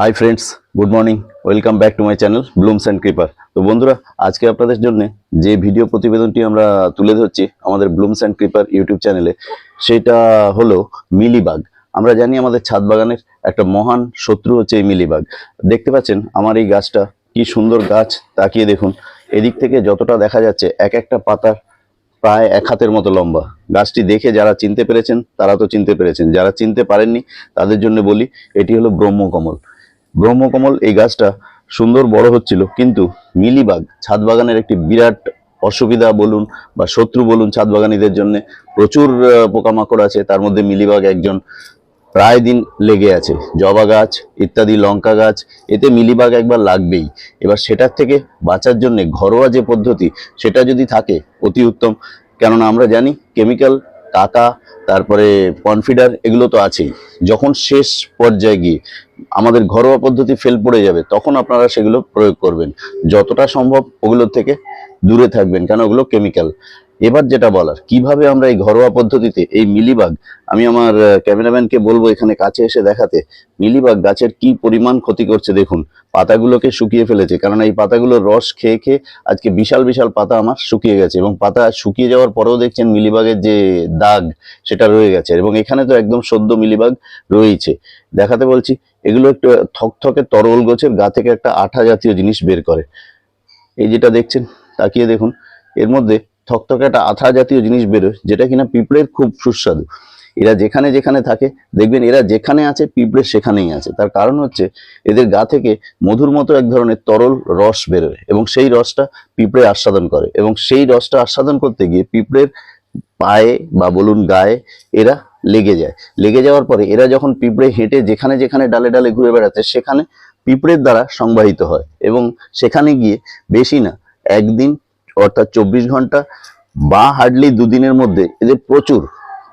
Hi friends good morning welcome back to my channel blooms and creeper তো বন্ধুরা, আজকে আপনাদের জন্য যে ভিডিও প্রতিবেদনটি আমরা তুলে ধরছি আমাদের ব্লুমস অ্যান্ড ক্রিপার ইউটিউব চ্যানেলে সেটা হলো মিলিবাগ। আমরা জানি আমাদের ছাদ বাগানের একটা মহান শত্রু হচ্ছে এই মিলিবাগ। দেখতে পাচ্ছেন আমার এই গাছটা, কি সুন্দর গাছ, তাকিয়ে দেখুন। এদিক থেকে যতটা দেখা যাচ্ছে, এক একটা পাতার প্রায় এক হাতের মতো লম্বা। গাছটি দেখে যারা চিনতে পেরেছেন, তারা তো চিনতে পেরেছেন। যারা চিনতে পারেননি, তাদের জন্য বলি, এটি হলো ব্রহ্মকমল। ব্রহ্মকমল এই গাছটা সুন্দর বড় হচ্ছিল, কিন্তু মিলিবাগ ছাদ বাগানের একটি বিরাট অসুবিধা বলুন বা শত্রু বলুন ছাদ বাগানীদের জন্য প্রচুর পোকামাকড় আছে, তার মধ্যে মিলিবাগ একজন প্রায় দিন লেগে আছে। জবা গাছ, ইত্যাদি লঙ্কা গাছ, এতে মিলিবাগ একবার লাগবেই। এবার সেটার থেকে বাঁচার জন্য ঘরোয়া যে পদ্ধতি, সেটা যদি থাকে অতি উত্তম। কেননা আমরা জানি কেমিক্যাল টাকা তারপরে কনফিডার এগুলো তো আছেই। যখন শেষ পর্যায়ে গিয়ে আমাদের ঘরোয়া পদ্ধতি ফেল পড়ে যাবে, তখন আপনারা সেগুলো প্রয়োগ করবেন। যতটা সম্ভব ওগুলোর থেকে দূরে থাকবেন, কেন ওগুলো কেমিক্যাল এবার যেটা বলার, কীভাবে আমরা এই ঘরোয়া পদ্ধতিতে এই মিলিবাগ, আমি আমার ক্যামেরাম্যানকে বলব এখানে কাছে এসে দেখাতে, মিলিবাগ গাছের কি পরিমাণ ক্ষতি করছে দেখুন, পাতাগুলোকে শুকিয়ে ফেলেছে, কারণ এই পাতাগুলোর রস খেয়ে খেয়ে আজকে বিশাল বিশাল পাতা আমার শুকিয়ে গেছে এবং পাতা শুকিয়ে যাওয়ার পরেও দেখছেন মিলিবাগের যে দাগ সেটা রয়ে গেছে এবং এখানে তো একদম সদ্য মিলিবাগ রয়েছে দেখাতে বলছি, এগুলো একটু থকথকে তরল গোছের, গা থেকে একটা আঠা জাতীয় জিনিস বের করে। এই যেটা দেখছেন, তাকিয়ে দেখুন, এর মধ্যে থকথকে একটা আঠা জাতীয় জিনিস বেরোয়, যেটা কিনা পিঁপড়ের খুব সুস্বাদু। এরা যেখানে যেখানে থাকে, দেখবেন এরা যেখানে আছে, পিঁপড়ে সেখানেই আছে। তার কারণ হচ্ছে, এদের গা থেকে মধুর মতো এক ধরনের তরল রস বেরোয় এবং সেই রসটা পিঁপড়ে আস্বাদন করে এবং সেই রসটা আস্বাদন করতে গিয়ে পিঁপড়ের পায়ে বা বলুন গায়ে এরা লেগে যায়। লেগে যাওয়ার পরে এরা যখন পিঁপড়ে হেঁটে যেখানে যেখানে ডালে ডালে ঘুরে বেড়াচ্ছে, সেখানে পিঁপড়ের দ্বারা সংবাহিত হয় এবং সেখানে গিয়ে বেশি না, একদিন অর্থাৎ চব্বিশ ঘণ্টা বা হার্ডলি দুদিনের মধ্যে এদের প্রচুর।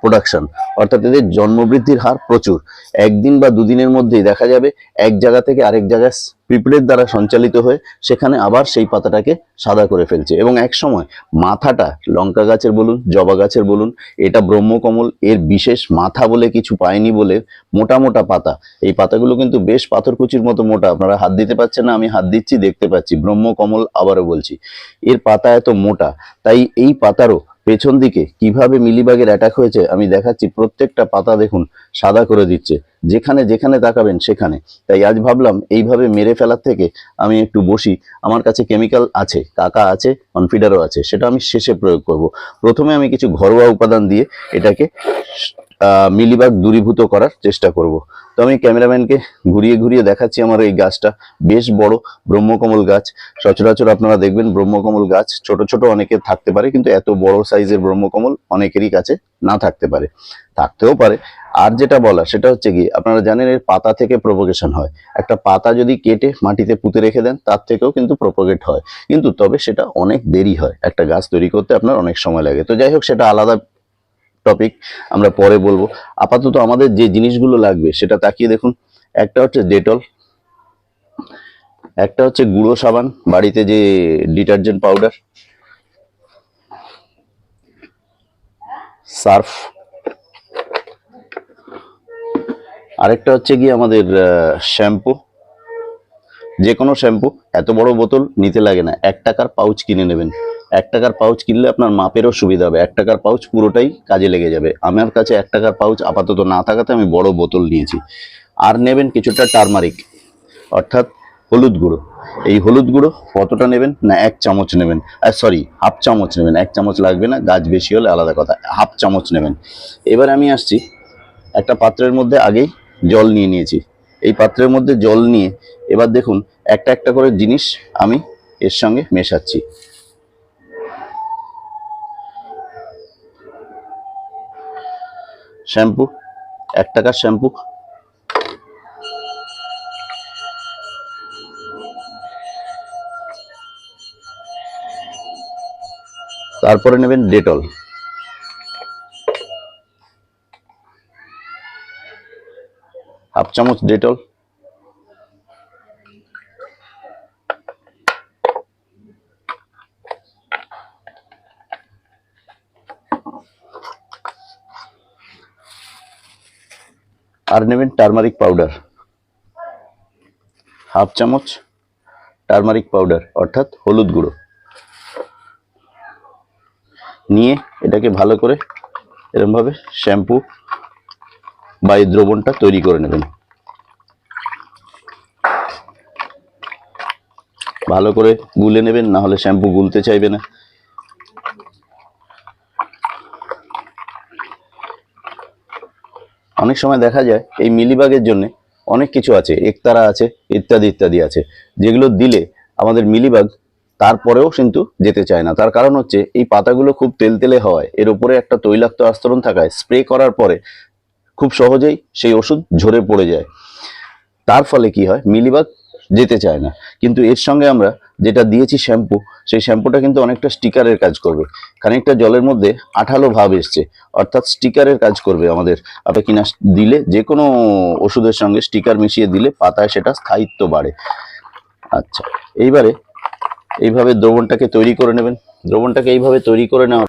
প্রোডাকশন অর্থাৎ এদের জন্মবৃদ্ধির হার প্রচুর। একদিন বা দুদিনের মধ্যেই দেখা যাবে এক জায়গা থেকে আরেক জায়গায় পিঁপড়ের দ্বারা সঞ্চালিত হয়ে সেখানে আবার সেই পাতাটাকে সাদা করে ফেলছে। এবং এক সময় মাথাটা, লঙ্কা গাছের বলুন, জবা গাছের বলুন, এটা ব্রহ্মকমল, এর বিশেষ মাথা বলে কিছু পায়নি বলে মোটা মোটা পাতা। এই পাতাগুলো কিন্তু বেশ পাথরকুচির মতো মোটা। আপনারা হাত দিতে পারছেন না, আমি হাত দিচ্ছি, দেখতে পাচ্ছি। ব্রহ্মকমল আবারও বলছি, এর পাতা এত মোটা, তাই এই পাতারও পেছন দিকে কীভাবে মিলিবাগের অ্যাটাক হয়েছে, আমি দেখাচ্ছি। প্রত্যেকটা পাতা দেখুন, সাদা করে দিচ্ছে। যেখানে যেখানে তাকাবেন, সেখানে। তাই আজ ভাবলাম, এইভাবে মেরে ফেলার থেকে আমি একটু বসি। আমার কাছে কেমিক্যাল আছে, কাকা আছে কনফিডারও আছে। সেটা আমি শেষে প্রয়োগ করব। প্রথমে আমি কিছু ঘরোয়া উপাদান দিয়ে এটাকে মিলিবাগ দূরীভূত করার চেষ্টা করব। তো আমি ক্যামেরাম্যানকে ঘুরিয়ে ঘুরিয়ে দেখাচ্ছি আমার এই গাছটা। বেশ বড়, ব্রহ্মকমল গাছ। সচরাচর আপনারা দেখবেন ব্রহ্মকমল গাছ ছোট ছোট অনেকে থাকতে পারে, কিন্তু এত বড় সাইজের ব্রহ্মকমল অনেকেরই কাছে না থাকতে পারে। থাকতেও পারে। আর যেটা বলা সেটা হচ্ছে কি আপনারা জানেন এর পাতা থেকে প্রপোগেশন হয়। একটা পাতা যদি কেটে মাটিতে পুঁতে রেখে দেন, তার থেকেও কিন্তু প্রপোগেট হয়। কিন্তু তবে সেটা অনেক দেরি হয়। একটা গাছ তৈরি করতে আপনার অনেক সময় লাগে। তো যাই হোক, সেটা আলাদা টপিক আমরা পরে বলব। আপাতত আমাদের যে জিনিসগুলো লাগবে সেটা তাকিয়ে দেখুন। একটা হচ্ছে ডেটল, একটা হচ্ছে গুঁড়ো সাবান, বাড়িতে যে ডিটারজেন্ট পাউডার, সার্ফ, আরেকটা হচ্ছে কি আমাদের শ্যাম্পু। যে কোনো শ্যাম্পু, এত বড় বোতল নিতে লাগে না। এক টাকার পাউচ কিনে নেবেন। এক টাকার পাউচ কিনলে আপনার মাপেরও সুবিধা হবে। এক টাকার পাউচ পুরোটাই কাজে লেগে যাবে। আমার কাছে এক টাকার পাউচ আপাতত না থাকাতে আমি বড় বোতল নিয়েছি। আর নেবেন কিছুটা টারমারিক অর্থাৎ হলুদ গুঁড়ো। এই হলুদ গুঁড়ো কতটা নেবেন? না, এক চামচ নেবেন। আর সরি হাফ চামচ নেবেন। এক চামচ লাগবে না, গাছ বেশি হলে আলাদা কথা। হাফ চামচ নেবেন। এবার আমি আসছি একটা পাত্রের মধ্যে আগেই জল নিয়ে নিয়েছি। এই পাত্রের মধ্যে জল নিয়ে এবার দেখুন, একটা একটা করে জিনিস আমি এর সঙ্গে মেশাচ্ছি। শ্যাম্পু এক টাকার শ্যাম্পু। তারপরে নেবেন ডেটল। হাফ চামচ ডেটল। আর নেবেন টারমারিক পাউডার। হাফ চামচ টারমারিক পাউডার, অর্থাৎ হলুদ গুঁড়ো। নিয়ে এটাকে ভালো করে এরমভাবে শ্যাম্পু বা এই দ্রবণটা তৈরি করে নেবেন। ভালো করে গুলে নেবেন, না হলে শ্যাম্পু গুলতে চাইবে না। অনেক সময় দেখা যায় এই মিলিবাগের জন্য অনেক কিছু আছে, একতারা আছে, ইত্যাদি ইত্যাদি আছে, যেগুলো দিলে আমাদের মিলিবাগ তারপরেও কিন্তু যেতে চায় না। তার কারণ হচ্ছে এই পাতাগুলো খুব তেলতেলে হওয়ায় এর উপরে একটা তৈলাক্ত আস্তরণ থাকায় স্প্রে করার পরে খুব সহজেই সেই ওষুধ ঝরে পড়ে যায়। তার ফলে কি হয়? মিলিবাগ যেতে চায় না। কিন্তু এর সঙ্গে আমরা যেটা দিয়েছি শ্যাম্পু, সেই শ্যাম্পুটা কিন্তু অনেকটা স্টিকারের কাজ করবে। খানিকটা জলের মধ্যে আঠালো ভাব এসছে, অর্থাৎ স্টিকারের কাজ করবে আমাদের। আপনি কিনা দিলে যে কোনো ওষুধের সঙ্গে স্টিকার মিশিয়ে দিলে পাতায় সেটা স্থায়িত্ব বাড়ে। আচ্ছা এইবারে এইভাবে দ্রবণটাকে তৈরি করে নেবেন। দ্রবণটাকে এইভাবে তৈরি করে নেওয়া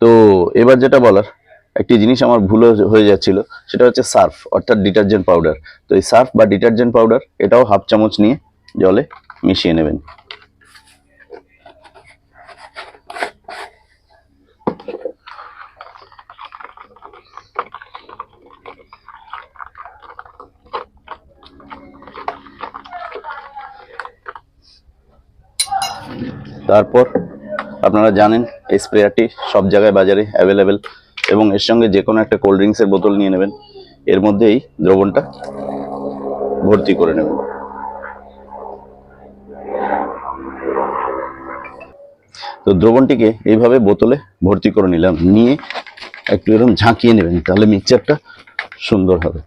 তো এবার যেটা বলার, একটি জিনিস আমার ভুল হয়ে- যাচ্ছিল, সেটা হচ্ছে সার্ফ, অর্থাৎ ডিটারজেন্ট পাউডার। তো এই সার্ফ বা ডিটারজেন্ট পাউডার, এটাও হাফ চামচ নিয়ে জলে মিশিয়ে নেবেন। তারপর আপনারা জানেন, এই স্প্রেয়ারটি সব জায়গায় বাজারে অ্যাভেলেবেল এবং এর সঙ্গে যে কোনো একটা কোল্ড ড্রিঙ্কসের বোতল নিয়ে নেবেন। এর মধ্যেই দ্রবণটা ভর্তি করে নেবেন। তো দ্রবণটিকে এইভাবে বোতলে ভর্তি করে নিলাম। নিয়ে একটু এরকম ঝাঁকিয়ে নেবেন, তাহলে মিক্সচারটা সুন্দর হবে।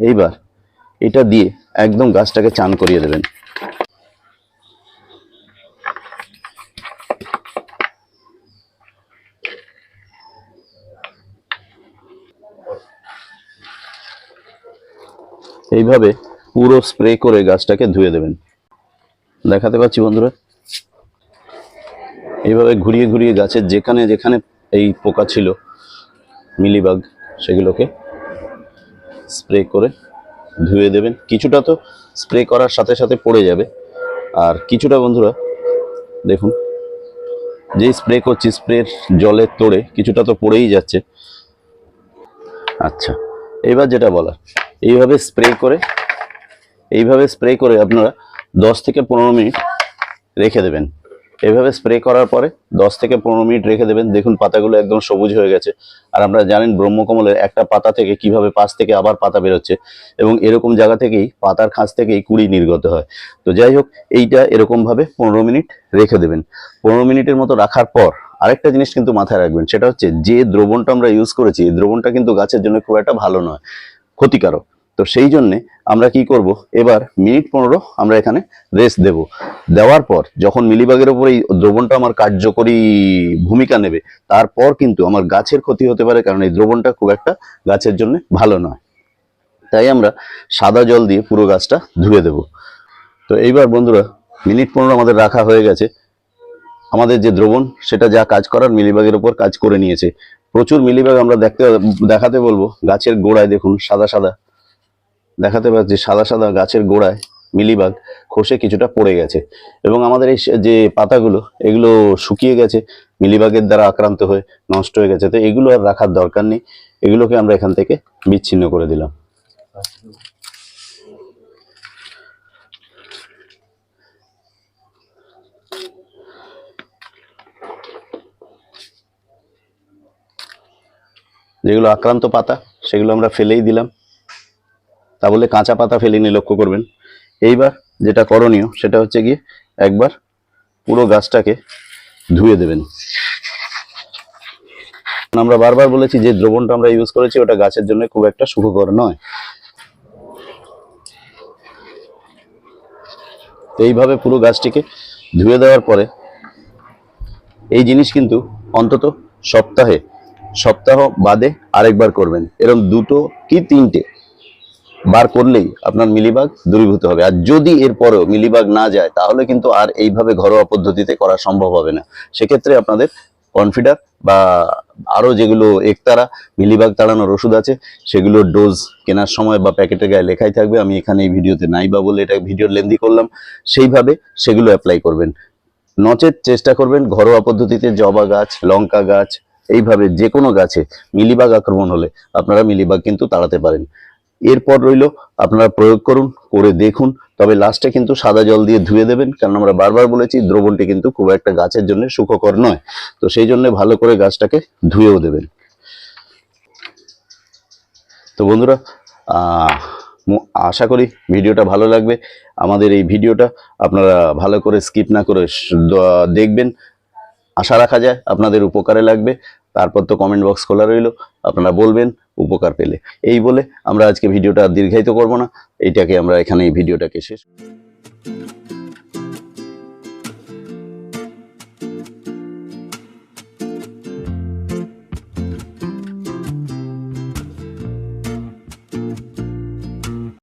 এইবার এটা দিয়ে একদম গাছটাকে চান করিয়ে দেবেন। এইভাবে পুরো স্প্রে করে গাছটাকে ধুয়ে দেবেন। দেখাতে পাচ্ছি বন্ধুরা। এইভাবে ঘুরিয়ে ঘুরিয়ে গাছের যেখানে যেখানে এই পোকা ছিল, মিলিবাগ, সেগুলোকে স্প্রে করে ধুয়ে দেবেন। কিছুটা তো স্প্রে করার সাথে সাথে পড়ে যাবে। আর কিছুটা বন্ধুরা, দেখুন, যেই স্প্রে করছি, স্প্রের জলের তোড়ে কিছুটা তো পড়েই যাচ্ছে। আচ্ছা এবার যেটা বলার, এইভাবে স্প্রে করে, এইভাবে স্প্রে করে আপনারা দশ থেকে পনেরো মিনিট রেখে দেবেন। এভাবে স্প্রে করার পরে দশ থেকে পনেরো মিনিট রেখে দেবেন। দেখুন, পাতাগুলো একদম সবুজ হয়ে গেছে। আর আমরা জানেন, ব্রহ্মকমলের একটা পাতা থেকে কীভাবে পাশ থেকে আবার পাতা বেরোচ্ছে এবং এরকম জায়গা থেকেই পাতার খাঁজ থেকেই কুড়ি নির্গত হয়। তো যাই হোক, এইটা এরকমভাবে পনেরো মিনিট রেখে দেবেন। পনেরো মিনিটের মতো রাখার পর আরেকটা জিনিস কিন্তু মাথায় রাখবেন, সেটা হচ্ছে যে দ্রবণটা আমরা ইউজ করেছি, এই দ্রবণটা কিন্তু গাছের জন্য খুব একটা ভালো নয়, ক্ষতিকারক। তো সেই জন্যে আমরা কি করব? এবার মিনিট পনেরো আমরা এখানে রেস্ট দেব। দেওয়ার পর যখন মিলিবাগের উপর এই দ্রবণটা আমার কার্যকরী ভূমিকা নেবে, তারপর কিন্তু আমার গাছের ক্ষতি হতে পারে, কারণ এই দ্রবণটা খুব একটা গাছের জন্য ভালো নয়। তাই আমরা সাদা জল দিয়ে পুরো গাছটা ধুয়ে দেব। তো এইবার বন্ধুরা, মিনিট পনেরো আমাদের রাখা হয়ে গেছে। আমাদের যে দ্রবণ, সেটা যা কাজ করার মিলিবাগের উপর কাজ করে নিয়েছে। প্রচুর মিলিবাগ আমরা দেখতে, দেখাতে বলব। গাছের গোড়ায় দেখুন, সাদা সাদা। দেখাতে পাচ্ছি সাদা সাদা গাছের গোড়ায় মিলিবাগ খসে কিছুটা পড়ে গেছে। এবং আমাদের এই যে পাতাগুলো, এগুলো শুকিয়ে গেছে, মিলিবাগের দ্বারা আক্রান্ত হয়ে নষ্ট হয়ে গেছে। তো এগুলো আর রাখার দরকার নেই। এগুলোকে আমরা এখান থেকে বিচ্ছিন্ন করে দিলাম। যেগুলো আক্রান্ত পাতা, সেগুলো আমরা ফেলেই দিলাম। তা বলে কাঁচা পাতা ফেলিনি লক্ষ্য করবেন। এইবার যেটা করণীয় সেটা হচ্ছে গিয়ে একবার পুরো গাছটাকে ধুয়ে দেবেন। আমরা বারবার বলেছি যে দ্রবণটা আমরা ইউজ করেছি, ওটা গাছের জন্য খুব একটা সুখকর নয়। এইভাবে পুরো গাছটিকে ধুয়ে দেওয়ার পরে এই জিনিস কিন্তু অন্তত সপ্তাহে, সপ্তাহ বাদে আরেকবার করবেন। এরকম দুটো কি তিনটে বার করলেই আপনার মিলিবাগ দূরীভূত হবে। আর যদি এরপরেও মিলিবাগ না যায়, তাহলে কিন্তু আর এইভাবে ঘরোয়া পদ্ধতিতে করা সম্ভব হবে না। সেক্ষেত্রে আপনাদের কনফিডার বা আরও যেগুলো একতারা মিলিবাগ তাড়ানোর ওষুধ আছে সেগুলোর ডোজ কেনার সময় বা প্যাকেটের গায়ে লেখাই থাকবে। আমি এখানে এই ভিডিওতে নাই বা বলে এটা ভিডিও লেন্দি করলাম। সেইভাবে সেগুলো অ্যাপ্লাই করবেন। নচেত চেষ্টা করবেন ঘরোয়া পদ্ধতিতে জবা গাছ, লঙ্কা গাছ, এইভাবে যে কোনো গাছে মিলিবাগ আক্রমণ হলে আপনারা মিলিবাগ কিন্তু তাড়াতে পারেন। এরপর রইল, আপনারা প্রয়োগ করুন, করে দেখুন। তবে লাস্টে কিন্তু সাদা জল দিয়ে ধুয়ে দেবেন, কারণ আমরা বারবার বলেছি দ্রবণটি কিন্তু খুব একটা গাছের জন্য সুখকর নয়। তো সেই জন্য ভালো করে গাছটাকে ধুয়েও দেবেন। তো বন্ধুরা আশা করি ভিডিওটা ভালো লাগবে। আমাদের এই ভিডিওটা আপনারা ভালো করে স্কিপ না করে দেখবেন। আশা রাখা যায় আপনাদের উপকারে লাগবে। তারপর তো কমেন্ট বক্স খোলা রইল, আপনারা বলবেন, উপকার পেলে। এই বলে আমরা আজকে ভিডিওটা দীর্ঘায়িত করব না, এইটাকে আমরা এখানে এই ভিডিওটাকে শেষ